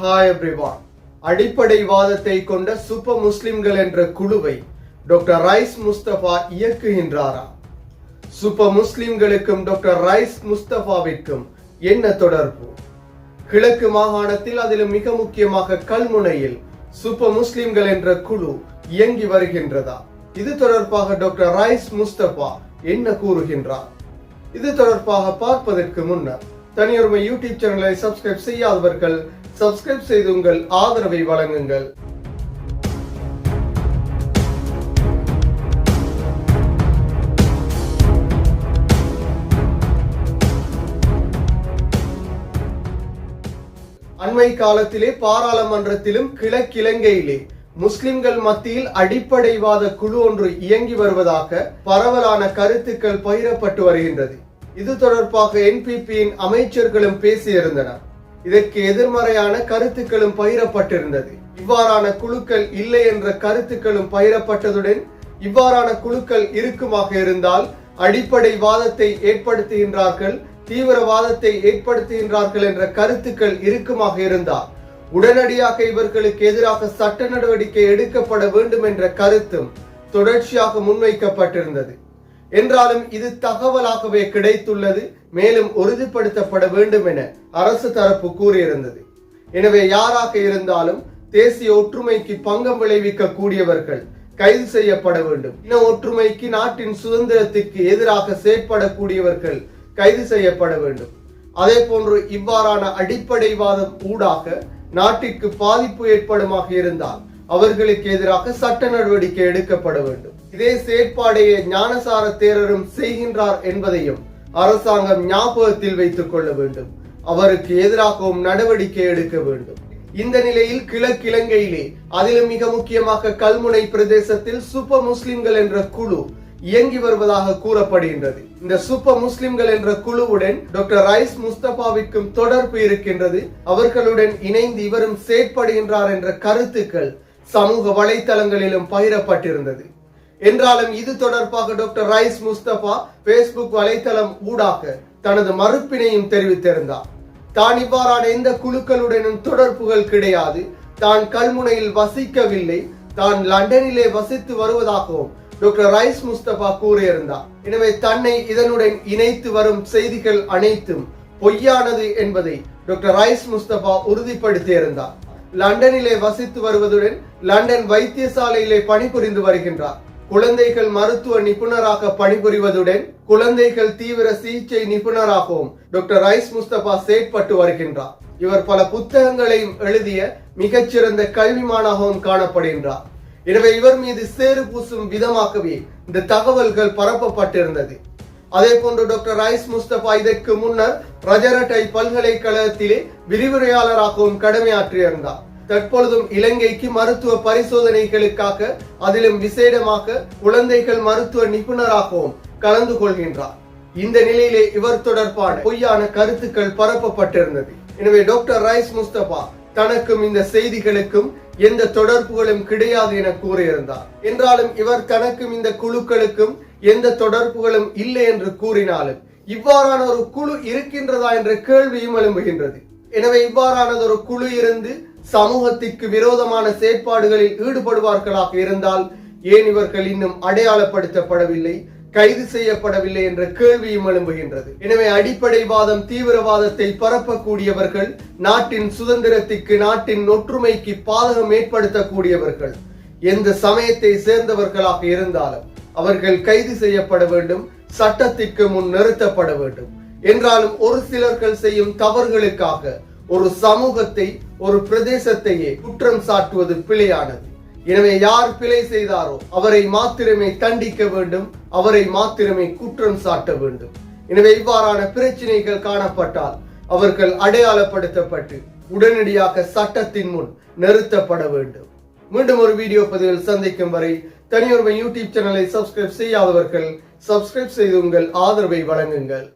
Hi everyone அடிப்படைவாதத்தை கொண்ட சுப்ப முஸ்லிம்கள் என்ற குழுவை டாக்டர் ரைஸ் முஸ்தபா இயக்குகின்றாரா? சுப்ப முஸ்லிம்களுக்கும் டாக்டர் ரைஸ் முஸ்தபாவிற்கும் என்ன தொடர்பு? கிழக்கு மாகாணத்தில் அதிலும் மிக முக்கியமாக கல்முனையில் சுப்ப முஸ்லிம்கள் என்ற குழு இயங்கி வருகின்றதா? இது தொடர்பாக டாக்டர் ரைஸ் முஸ்தபா என்ன கூறுகின்றார்? இது தொடர்பாக பார்ப்பதற்கு முன்னர் தனியொருமை யூடியூப் சேனலை சப்ஸ்கிரைப் செய்யாதவர்கள் சப்ஸ்கிரைப் செய்து உங்கள் ஆதரவை வழங்குங்கள். அண்மை காலத்திலே பாராளுமன்றத்திலும் கிழக்கிழங்கையிலே முஸ்லிம்கள் மத்தியில் அடிப்படைவாத குழு ஒன்று இயங்கி வருவதாக பரவலான கருத்துக்கள் பகிரப்பட்டு வருகின்றது. இது தொடர்பாக என்பிபியின் அமைச்சர்களும் பேசியிருந்தனர். இதற்கு எதிர்மறையான கருத்துக்களும் பகிரப்பட்டிருந்தது. இவ்வாறான குழுக்கள் இல்லை என்ற கருத்துக்களும் பகிரப்பட்டதுடன் இவ்வாறான குழுக்கள் இருக்குமாக இருந்தால் அடிப்படை வாதத்தை ஏற்படுத்துகின்றார்கள் தீவிரவாதத்தை ஏற்படுத்துகின்றார்கள் என்ற கருத்துக்கள் இருக்குமாக இருந்தால் உடனடியாக இவர்களுக்கு எதிராக சட்ட நடவடிக்கை எடுக்கப்பட வேண்டும் என்ற கருத்தும் தொடர்ச்சியாக முன்வைக்கப்பட்டிருந்தது. என்றாலும் இது தகவலாகவே கிடைத்துள்ளது மேலும் உறுதிப்படுத்தப்பட வேண்டும் என அரசு தரப்பு கூறியிருந்தது. எனவே யாராக இருந்தாலும் தேசிய ஒற்றுமைக்கு பங்கம் விளைவிக்க கூடியவர்கள் கைது செய்யப்பட வேண்டும். இன ஒற்றுமைக்கு நாட்டின் சுதந்திரத்திற்கு எதிராக செயற்படக்கூடியவர்கள் கைது செய்யப்பட வேண்டும். அதே போன்று இவ்வாறான அடிப்படைவாதம் ஊடாக நாட்டிற்கு பாதிப்பு ஏற்படுமாக இருந்தால் அவர்களுக்கு எதிராக சட்ட நடவடிக்கை எடுக்கப்பட வேண்டும். இதே செயற்பாடையே ஞானசார தேரரும் செய்கின்றார் என்பதையும் அரசாங்கம் ஞாபகத்தில் வைத்துக் கொள்ள வேண்டும். அவருக்கு எதிராகவும் நடவடிக்கை எடுக்க வேண்டும். இந்த நிலையில் கிழக்கிழங்கையிலே அதிலும் மிக முக்கியமாக கல்முனை பிரதேசத்தில் சுப்ப முஸ்லிம்கள் என்ற குழு இயங்கி வருவதாக கூறப்படுகின்றது. இந்த சுப்ப முஸ்லிம்கள் என்ற குழுவுடன் டாக்டர் ரைஸ் முஸ்தபாவிற்கும் தொடர்பு இருக்கின்றது. அவர்களுடன் இணைந்து இவரும் செயற்படுகின்றார் என்ற கருத்துக்கள் சமூக வலைதளங்களிலும் பகிரப்பட்டிருந்தது. என்றாலும் இது தொடர்பாக டாக்டர் ரைஸ் முஸ்தபா பேஸ்புக் வலைத்தளம் ஊடாக தனது மறுப்பினையும் தெரிவித்திருந்தார். தான் இவ்வாறான எந்த குழுக்களுடனும் தொடர்புகள் கிடையாது. தான் கல்முனையில் வசிக்கவில்லை. தான் லண்டனிலே வசித்து வருவதாகவும் டாக்டர் ரைஸ் முஸ்தபா கூறியிருந்தார். எனவே தன்னை இதனுடன் இணைத்து வரும் செய்திகள் அனைத்தும் பொய்யானது என்பதை டாக்டர் ரைஸ் முஸ்தபா உறுதிப்படுத்தியிருந்தார். லண்டனிலே வசித்து வருவதுடன் லண்டன் வைத்தியசாலையிலே பணிபுரிந்து வருகின்றார். குழந்தைகள் மருத்துவ நிபுணராக பணிபுரிவதுடன் குழந்தைகள் தீவிர சிகிச்சை நிபுணராகவும் டாக்டர் ரைஸ் முஸ்தபா செயற்பட்டு வருகின்றார். இவர் பல புத்தகங்களையும் எழுதிய மிகச்சிறந்த கல்விமானாகவும் காணப்படுகின்றார். எனவே இவர் மீது சேறு பூசும் விதமாகவே இந்த தகவல்கள் பரப்பப்பட்டிருந்தது. அதே போன்று டாக்டர் ரைஸ் முஸ்தபா இதற்கு முன்னர் ரஜரட்டை பல்கலைக்கழகத்திலே விரிவுரையாளராகவும் கடமையாற்றியிருந்தார். தற்பொழுதும் இலங்கைக்கு மருத்துவ பரிசோதனைகளுக்காக அதிலும் விசேடமாக குழந்தைகள் மருத்துவ நிபுணராகவும் கலந்து கொள்கின்றார். இந்த நிலையிலே இவர் தொடர்பான பொய்யான கருத்துக்கள் பரப்பப்பட்டிருந்தது. எனவே டாக்டர் ரைஸ் முஸ்தபா தனக்கும் இந்த செய்திகளுக்கும் எந்த தொடர்புகளும் கிடையாது என கூறியிருந்தார். என்றாலும் இவர் தனக்கும் இந்த குழுக்களுக்கும் எந்த தொடர்புகளும் இல்லை என்று கூறினாலும் இவ்வாறான ஒரு குழு இருக்கின்றதா என்ற கேள்வியும் எழும்புகின்றது. எனவே இவ்வாறானது ஒரு குழு இருந்து சமூகத்திற்கு விரோதமான செயற்பாடுகளில் ஈடுபடுவார்களாக இருந்தால் ஏன் இவர்கள் இன்னும் அடையாளப்படுத்தப்படவில்லை கைது செய்யப்படவில்லை என்ற கேள்வியும் எழும்புகின்றது. எனவே அடிப்படைவாதம் தீவிரவாதத்தை பரப்பக்கூடியவர்கள் நாட்டின் சுதந்திரத்திற்கு நாட்டின் ஒற்றுமைக்கு பாதகம் ஏற்படுத்தக்கூடியவர்கள் எந்த சமயத்தை சேர்ந்தவர்களாக இருந்தாலும் அவர்கள் கைது செய்யப்பட வேண்டும் சட்டத்திற்கு முன் நிறுத்தப்பட வேண்டும். என்றாலும் ஒரு சிலர்கள் செய்யும் தவறுகளுக்காக ஒரு சமூகத்தை ஒரு பிரதேசத்தையே குற்றம் சாட்டுவது பிழையானது. எனவே யார் பிழை செய்தாரோ அவரை மாத்திரமே தண்டிக்க வேண்டும் அவரை மாத்திரமே குற்றம் சாட்ட வேண்டும். எனவே இவ்வாறான பிரச்சனைகள் காணப்பட்டால் அவர்கள் அடையாளப்படுத்தப்பட்டு உடனடியாக சட்டத்தின் முன் நிறுத்தப்பட வேண்டும். மீண்டும் ஒரு வீடியோ பதிவில் சந்திக்கும் வரை தனியொருமை யூடியூப் சேனலை சப்ஸ்கிரைப் செய்யாதவர்கள் சப்ஸ்கிரைப் செய்து உங்கள் ஆதரவை வழங்குங்கள்.